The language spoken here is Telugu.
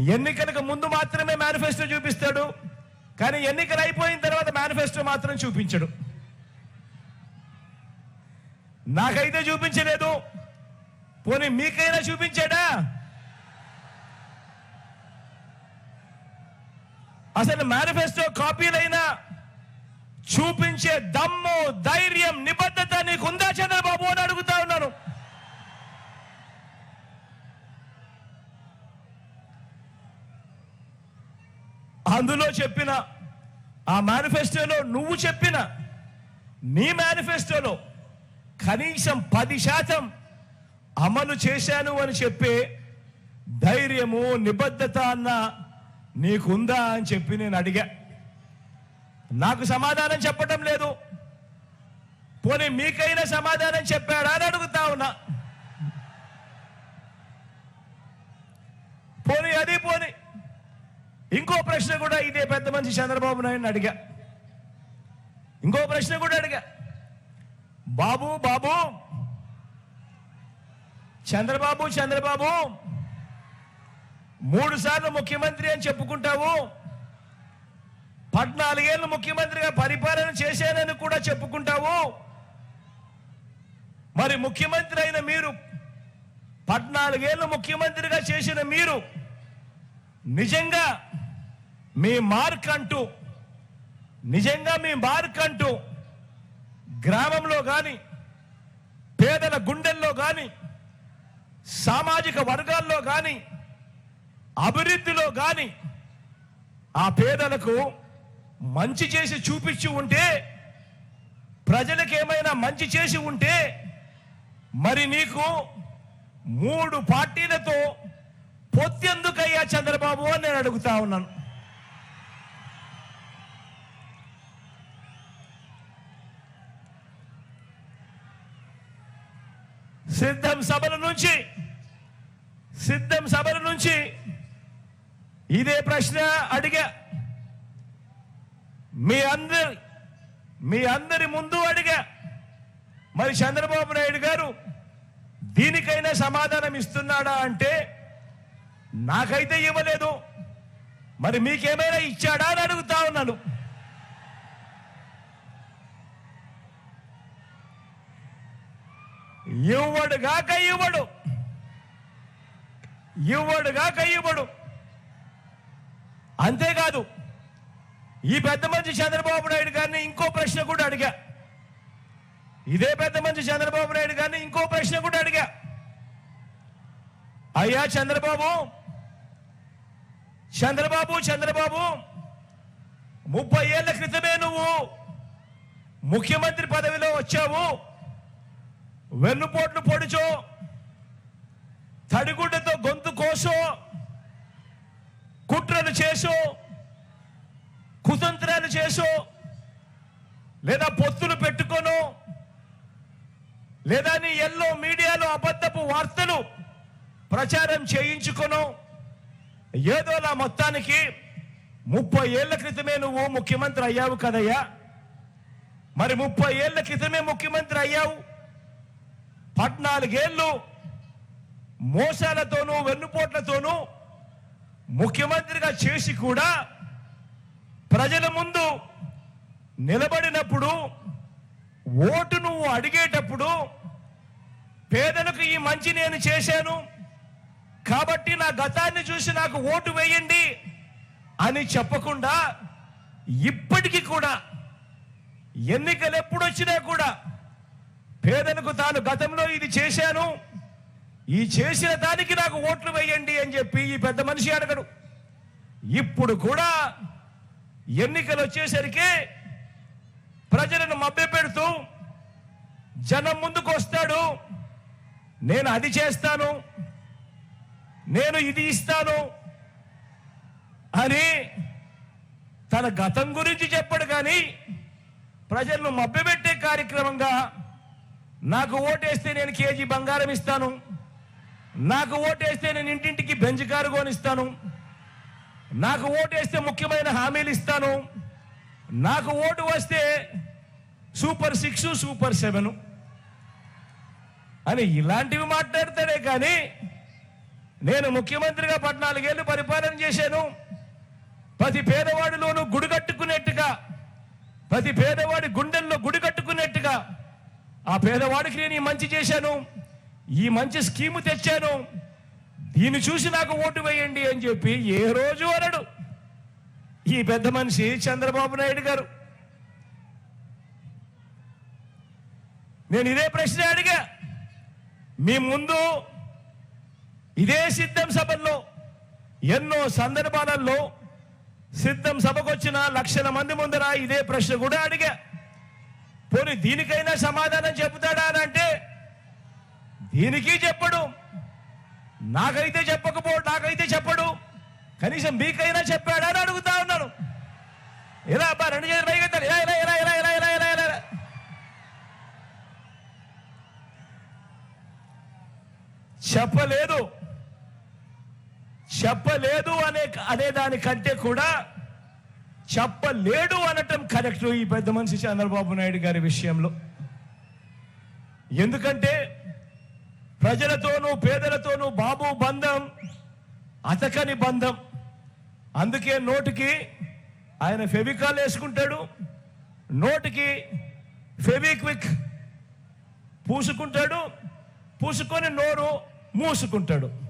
ఎన్నికలకు ముందు మాత్రమే మేనిఫెస్టో చూపిస్తాడు. కానీ ఎన్నికలు అయిపోయిన తర్వాత మేనిఫెస్టో మాత్రం చూపించడు. నాకైతే చూపించలేదు. పోనీ మీకైనా చూపించాడా? అసలు మేనిఫెస్టో కాపీలైనా చూపించే దమ్ము ధైర్యం నిబద్ధత నీకుందా చంద్రబాబు అని ఉన్నాను అందులో చెప్పిన ఆ మేనిఫెస్టోలో నువ్వు చెప్పిన నీ మేనిఫెస్టోలో కనీసం పది శాతం అమలు చేశాను అని చెప్పే ధైర్యము నిబద్ధత అన్న నీకుందా అని చెప్పి నేను అడిగా. నాకు సమాధానం చెప్పటం లేదు. పోనీ మీకైనా సమాధానం చెప్పాడా అని అడుగుతా ఉన్నా. పోనీ అది పో ఇంకో ప్రశ్న కూడా ఇదే పెద్ద మనిషి చంద్రబాబు నాయుడు అడిగా. ఇంకో ప్రశ్న కూడా అడిగా. బాబు బాబు చంద్రబాబు చంద్రబాబు మూడు సార్లు ముఖ్యమంత్రి అని చెప్పుకుంటావు. పద్నాలుగేళ్ళు ముఖ్యమంత్రిగా పరిపాలన చేశానని కూడా చెప్పుకుంటావు. మరి ముఖ్యమంత్రి అయిన మీరు పద్నాలుగేళ్ళు ముఖ్యమంత్రిగా చేసిన మీరు నిజంగా మీ మార్క్ అంటూ నిజంగా మీ మార్క్ అంటూ గ్రామంలో కానీ పేదల గుండెల్లో కానీ సామాజిక వర్గాల్లో కానీ అభివృద్ధిలో కానీ ఆ పేదలకు మంచి చేసి చూపించి ఉంటే ప్రజలకు ఏమైనా మంచి చేసి ఉంటే మరి నీకు మూడు పార్టీలతో పొత్తెందుకయ్యా చంద్రబాబు అని నేను అడుగుతా ఉన్నాను. సిద్ధం సభల నుంచి సిద్ధం సభల నుంచి ఇదే ప్రశ్న అడిగా. మీ అందరి మీ అందరి ముందు అడిగా. మరి చంద్రబాబు నాయుడు గారు దీనికైనా సమాధానం ఇస్తున్నాడా అంటే నాకైతే ఇవ్వలేదు. మరి మీకేమైనా ఇచ్చాడా అని అడుగుతా ఉన్నాను. ఇవ్వడు గాక ఇవ్వడు. ఇవ్వడు గాక ఇవ్వడు. అంతేకాదు ఈ పెద్ద మంచి చంద్రబాబు నాయుడు గారిని ఇంకో ప్రశ్న కూడా అడిగా. ఇదే పెద్ద మంచి చంద్రబాబు నాయుడు గారిని ఇంకో ప్రశ్న కూడా అడిగా. అయ్యా చంద్రబాబు చంద్రబాబు చంద్రబాబు ముప్పై ఏళ్ళ క్రితమే నువ్వు ముఖ్యమంత్రి పదవిలో వచ్చావు. వెన్నుపోట్లు పొడిచో తడిగుడ్డతో గొంతు కోసో కుట్రలు చేసో కుతంత్రాలు చేసో లేదా పొత్తులు పెట్టుకోను లేదా నీ ఎల్లో మీడియాలో అబద్ధపు వార్తలు ప్రచారం చేయించుకోను ఏదోలా మొత్తానికి ముప్పై ఏళ్ళ క్రితమే నువ్వు ముఖ్యమంత్రి అయ్యావు కదయ్యా. మరి ముప్పై ఏళ్ళ క్రితమే ముఖ్యమంత్రి అయ్యావు. పద్నాలుగేళ్ళు మోసాలతోనూ వెన్నుపోట్లతోనూ ముఖ్యమంత్రిగా చేసి కూడా ప్రజల ముందు నిలబడినప్పుడు ఓటు నువ్వు అడిగేటప్పుడు పేదలకు ఈ మంచి నేను చేశాను కాబట్టి నా గతాన్ని చూసి నాకు ఓటు వేయండి అని చెప్పకుండా ఇప్పటికీ కూడా ఎన్నికలు ఎప్పుడు వచ్చినా కూడా పేదలకు తాను గతంలో ఇది చేశాను. ఈ చేసిన దానికి నాకు ఓట్లు వేయండి అని చెప్పి ఈ పెద్ద మనిషి అడగడు. ఇప్పుడు కూడా ఎన్నికలు వచ్చేసరికి ప్రజలను మభ్యపెడుతూ జనం ముందుకు వస్తాడు. నేను అది చేస్తాను. నేను ఇది ఇస్తాను అని తన గతం గురించి చెప్పడు కానీ ప్రజలను మభ్యపెట్టే కార్యక్రమంగా నాకు ఓటేస్తే నేను కేజీ బంగారం ఇస్తాను. నాకు ఓటేస్తే నేను ఇంటింటికి బెంచ్ కారు కొనిస్తాను. నాకు ఓటేస్తే ముఖ్యమైన హామీలు ఇస్తాను. నాకు ఓటు వస్తే సూపర్ సిక్స్ సూపర్ సెవెన్ అని ఇలాంటివి మాట్లాడతాడే కానీ నేను ముఖ్యమంత్రిగా పద్నాలుగేళ్ళు పరిపాలన చేశాను. ప్రతి పేదవాడిలోనూ గుడి కట్టుకునేట్టుగా ప్రతి పేదవాడి గుండెల్లో గుడి కట్టుకునేట్టుగా ఆ పేదవాడికి నేను ఈ మంచి చేశాను. ఈ మంచి స్కీము తెచ్చాను. దీన్ని చూసి నాకు ఓటు వేయండి అని చెప్పి ఏ రోజు అనడు. ఈ పెద్ద మనిషి చంద్రబాబు నాయుడు గారు. నేను ఇదే ప్రశ్న అడిగా. మీ ముందు ఇదే సిద్ధం సభల్లో ఎన్నో సందర్భాలలో సిద్ధం సభకు వచ్చిన లక్షల మంది ముందర ఇదే ప్రశ్న కూడా అడిగా. పోనీ దీనికైనా సమాధానం చెబుతాడా అని అంటే దీనికి చెప్పడు. నాకైతే చెప్పకపో నాకైతే చెప్పడు. కనీసం మీకైనా చెప్పాడా అని అడుగుతా ఉన్నాను. ఇలా అబ్బా రెండు చేతులు పైకెత్తాలి ఇలా ఇలా ఇలా ఇలా ఇలా ఇలా ఇలా ఇలా చెప్పలేదు. చెప్పలేదు అనే అనే దానికంటే కూడా చెప్పలేడు అనటం కరెక్ట్ ఈ పెద్ద మనిషి చంద్రబాబు నాయుడు గారి విషయంలో. ఎందుకంటే ప్రజలతోనూ పేదలతోనూ బాబు బంధం అతకని బంధం. అందుకే నోటికి ఆయన ఫెవికాల్ వేసుకుంటాడు నోటికి ఫెవిక్విక్ పూసుకుంటాడు పూసుకొని నోరు మూసుకుంటాడు.